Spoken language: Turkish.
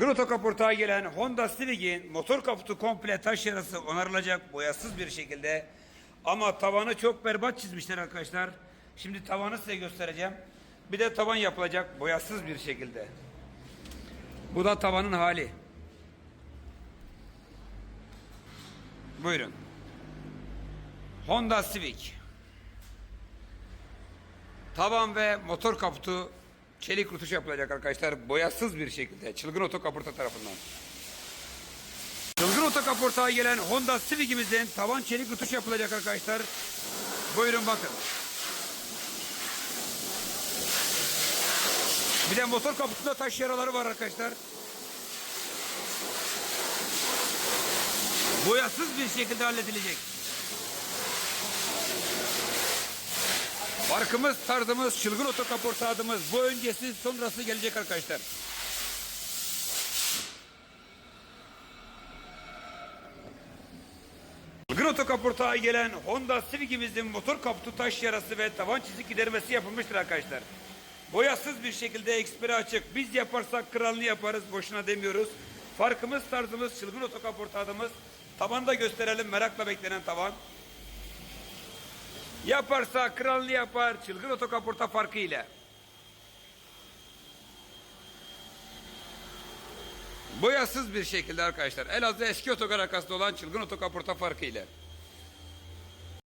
Groto kaportağa gelen Honda Civic'in motor kaputu komple taş yarası onarılacak boyasız bir şekilde. Ama tavanı çok berbat çizmişler arkadaşlar. Şimdi tavanı size göstereceğim. Bir de tavan yapılacak boyasız bir şekilde. Bu da tavanın hali. Buyurun. Honda Civic. Tavan ve motor kaputu çelik rutuş yapılacak arkadaşlar. Boyasız bir şekilde. Çılgın Oto Kaporta tarafından. Çılgın Oto Kaporta'ya gelen Honda Civic'imizin tavan çelik rutuş yapılacak arkadaşlar. Buyurun bakın. Bir de motor kaputunda taş yaraları var arkadaşlar. Boyasız bir şekilde halledilecek. Farkımız, tarzımız, çılgın otokaporta adımız. Bu öncesi sonrası gelecek arkadaşlar. Çılgın otokaportaya gelen Honda Civic'imizin motor kaputu taş yarası ve tavan çizik gidermesi yapılmıştır arkadaşlar. Boyasız bir şekilde ekspere açık. Biz yaparsak kralını yaparız. Boşuna demiyoruz. Farkımız, tarzımız, çılgın otokaporta adımız. Tavanı da gösterelim. Merakla beklenen tavan. Yaparsa kralını yapar çılgın otokaporta farkı ile. Boyasız bir şekilde arkadaşlar. Elazığ eski otogar arkasında olan çılgın otokaporta farkı ile.